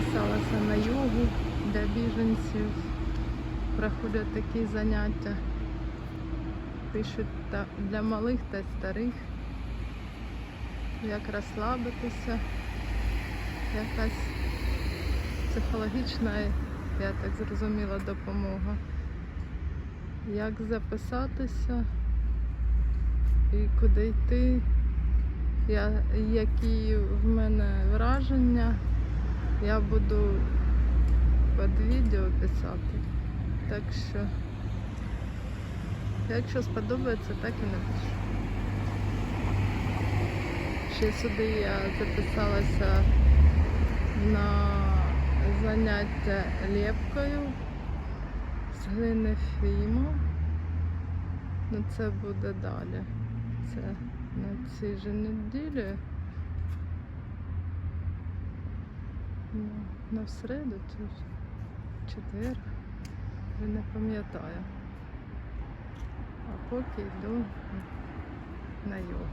записалася на йогу для біженців. Проходять такі заняття. Пишуть для малих та старих. Як розслабитися. Якась психологічна, я так зрозуміла, допомога. Як записатися і куди йти, я, які в мене враження, я буду під відео писати. Так що, якщо сподобається, так і напишу. Ще сюди я записалася на заняття лепкою з глини фіму. Ну це буде далі. Це на цій же неділі. Ну, на середу чи в четвер. вже не пам'ятаю. А поки йду на йогу.